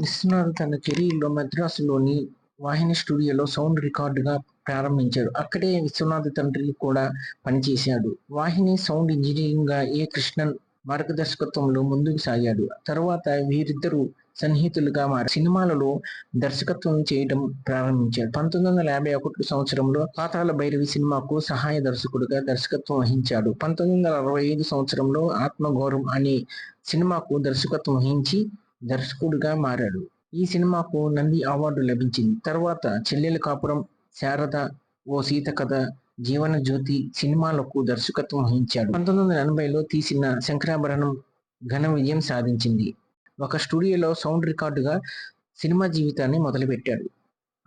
విశ్వనాథ్ తన కెరీర్లో మద్రాసులోని వాహిని స్టూడియోలో సౌండ్ రికార్డుగా ప్రారంభించాడు. అక్కడే విశ్వనాథ్ తండ్రి కూడా పనిచేశాడు. వాహిని సౌండ్ ఇంజనీరింగ్గా ఏ కృష్ణన్ మార్గదర్శకత్వంలో ముందుకు సాగాడు. తర్వాత వీరిద్దరూ సన్నిహితులుగా మారి సినిమాలలో దర్శకత్వం చేయడం ప్రారంభించాడు. పంతొమ్మిది వందల యాభై ఒకటి సంవత్సరంలో పాతాల భైరవి సినిమాకు సహాయ దర్శకుడిగా దర్శకత్వం వహించాడు. పంతొమ్మిది వందల అరవై ఐదు సంవత్సరంలో ఆత్మగౌరవం అనే సినిమాకు దర్శకత్వం వహించి దర్శకుడిగా మారాడు. ఈ సినిమాకు నంది అవార్డు లభించింది. తర్వాత చెల్లెల కాపురం శారద ఓ సీత కథ జీవన జ్యోతి సినిమాలకు దర్శకత్వం వహించాడు. పంతొమ్మిది వందల ఎనభైలో తీసిన శంకరాభరణం ఘన విజయం సాధించింది. ఒక స్టూడియోలో సౌండ్ రికార్డుగా సినిమా జీవితాన్ని మొదలుపెట్టాడు.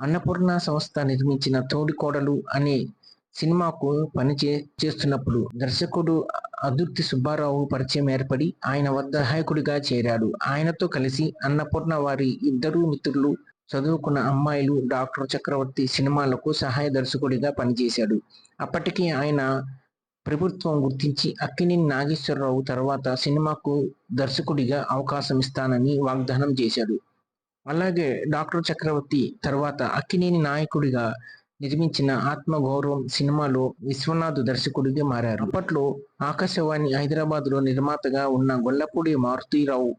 అన్నపూర్ణ సంస్థ నిర్మించిన తోడికోడలు అనే సినిమాకు పని చే- చేస్తున్నప్పుడు దర్శకుడు అదుర్తి సుబ్బారావు పరిచయం ఏర్పడి ఆయన వద్ద సహాయకుడిగా చేరాడు. ఆయనతో కలిసి అన్నపూర్ణ వారి ఇద్దరు మిత్రులు చదువుకున్న అమ్మాయిలు డాక్టర్ చక్రవర్తి సినిమాలకు సహాయ దర్శకుడిగా పనిచేశాడు. అప్పటికి ఆయన ప్రభుత్వం గుర్తించి అక్కినేని నాగేశ్వరరావు తర్వాత సినిమాకు దర్శకుడిగా అవకాశం ఇస్తానని వాగ్దానం చేశాడు. అలాగే డాక్టర్ చక్రవర్తి తర్వాత అక్కినేని నాయకుడిగా నిర్మించిన ఆత్మగౌరవం సినిమాలో విశ్వనాథ్ దర్శకుడిగా మారారు. అప్పట్లో ఆకాశవాణి హైదరాబాద్లో నిర్మాతగా ఉన్న గొల్లపూడి మారుతీరావు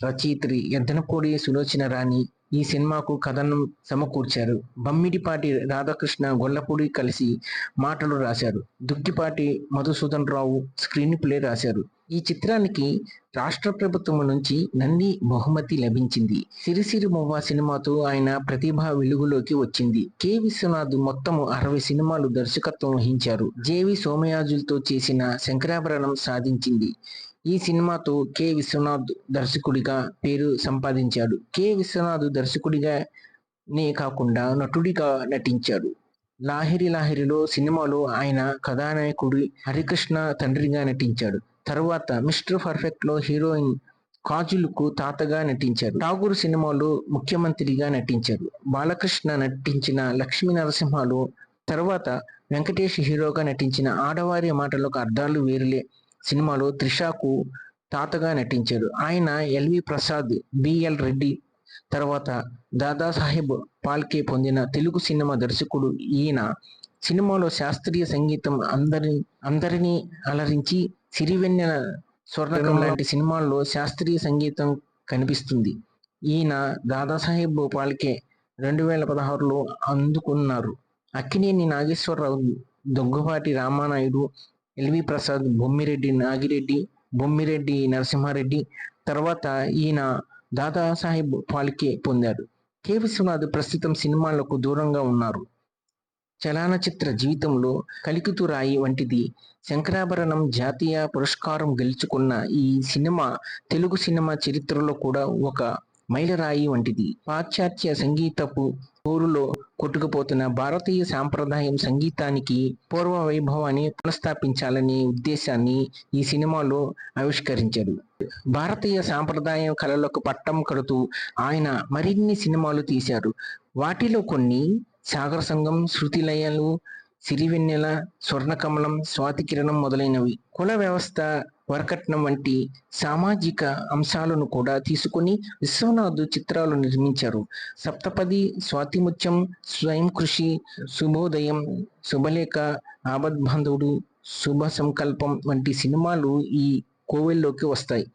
రచయిత్రి ఎద్దనపూడి సులోచన రాణి ఈ సినిమాకు కథను సమకూర్చారు. బమ్మిడిపాటి రాధాకృష్ణ గొల్లపూడి కలిసి మాటలు రాశారు. దుగ్గిపాటి మధుసూదన్ రావు స్క్రీన్ ప్లే రాశారు. ఈ చిత్రానికి రాష్ట్ర ప్రభుత్వం నుంచి నంది బహుమతి లభించింది. సిరిసిరి మొవ్వ సినిమాతో ఆయన ప్రతిభ వెలుగులోకి వచ్చింది. కె. విశ్వనాథ్ మొత్తం అరవై సినిమాలు దర్శకత్వం వహించారు. జేవి సోమయాజులతో చేసిన శంకరాభరణం సాధించింది. ఈ సినిమాతో కె. విశ్వనాథ్ దర్శకుడిగా పేరు సంపాదించాడు. కె. విశ్వనాథ్ దర్శకుడిగా నే కాకుండా నటుడిగా నటించాడు. లాహిరి లాహిరిలో సినిమాలో ఆయన కథానాయకుడి హరికృష్ణ తండ్రిగా నటించాడు. తర్వాత మిస్టర్ పర్ఫెక్ట్లో హీరోయిన్ కాజులకు తాతగా నటించారు. ఠాగూర్ సినిమాలో ముఖ్యమంత్రిగా నటించారు. బాలకృష్ణ నటించిన లక్ష్మీ నరసింహలో తర్వాత వెంకటేష్ హీరోగా నటించిన ఆడవారి మాటలకు అర్థాలు వేరులే. సినిమాలో త్రిషాకు తాతగా నటించాడు. ఆయన ఎల్వి ప్రసాద్ బిఎల్ రెడ్డి తర్వాత దాదాసాహెబ్ పాల్కే పొందిన తెలుగు సినిమా దర్శకుడు ఈయన. సినిమాలో శాస్త్రీయ సంగీతం అందరి అందరినీ అలరించి సిరివెన్నెల స్వర్ణకం లాంటి సినిమాల్లో శాస్త్రీయ సంగీతం కనిపిస్తుంది. ఈయన దాదాసాహెబ్ పాల్కే రెండు వేల పదహారులో అందుకున్నారు. అక్కినేని నాగేశ్వరరావు దొంగపాటి రామానాయుడు ఎల్వి ప్రసాద్ బొమ్మిరెడ్డి నాగిరెడ్డి బొమ్మిరెడ్డి నరసింహారెడ్డి తర్వాత ఈయన దాదాసాహెబ్ ఫాల్కే పొందారు. కె విశ్వనాథ్ ప్రస్తుతం సినిమాలకు దూరంగా ఉన్నారు. చలనచిత్ర జీవితంలో కలికితు రాయి వంటిది. శంకరాభరణం జాతీయ పురస్కారం గెలుచుకున్న ఈ సినిమా తెలుగు సినిమా చరిత్రలో కూడా ఒక మైలరాయి వంటిది. పాశ్చాత్య సంగీతపు పోరులో కొట్టుకుపోతున్న భారతీయ సాంప్రదాయం సంగీతానికి పూర్వ వైభవాన్ని పునఃస్థాపించాలనే ఉద్దేశాన్ని ఈ సినిమాలో ఆవిష్కరించారు. భారతీయ సాంప్రదాయం కళలకు పట్టం కడుతూ ఆయన మరిన్ని సినిమాలు తీశారు. వాటిలో కొన్ని సాగర సంఘం శృతిలయలు సిరివెన్నెల స్వర్ణకమలం స్వాతికిరణం మొదలైనవి. కుల వ్యవస్థ వరకట్నం వంటి సామాజిక అంశాలను కూడా తీసుకుని విశ్వనాథ్ చిత్రాలు నిర్మించారు. సప్తపది స్వాతిముత్యం స్వయం కృషి శుభోదయం శుభలేఖ ఆపద్బాంధవుడు శుభ సంకల్పం వంటి సినిమాలు ఈ కోవెల్లోకి వస్తాయి.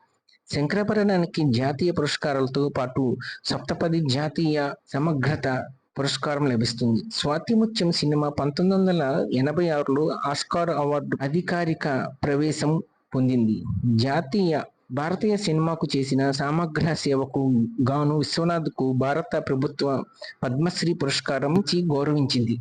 శంకరాభరణానికి జాతీయ పురస్కారాలతో పాటు సప్తపది జాతీయ సమగ్రత పురస్కారం లభిస్తుంది. స్వాతిముత్యం సినిమా పంతొమ్మిది వందల ఎనభై ఆరులో ఆస్కార్ అవార్డు అధికారిక ప్రవేశం పొందింది. జాతీయ భారతీయ సినిమాకు చేసిన సమగ్ర సేవకు గాను విశ్వనాథ్కు భారత ప్రభుత్వ పద్మశ్రీ పురస్కారం ఇచ్చి గౌరవించింది.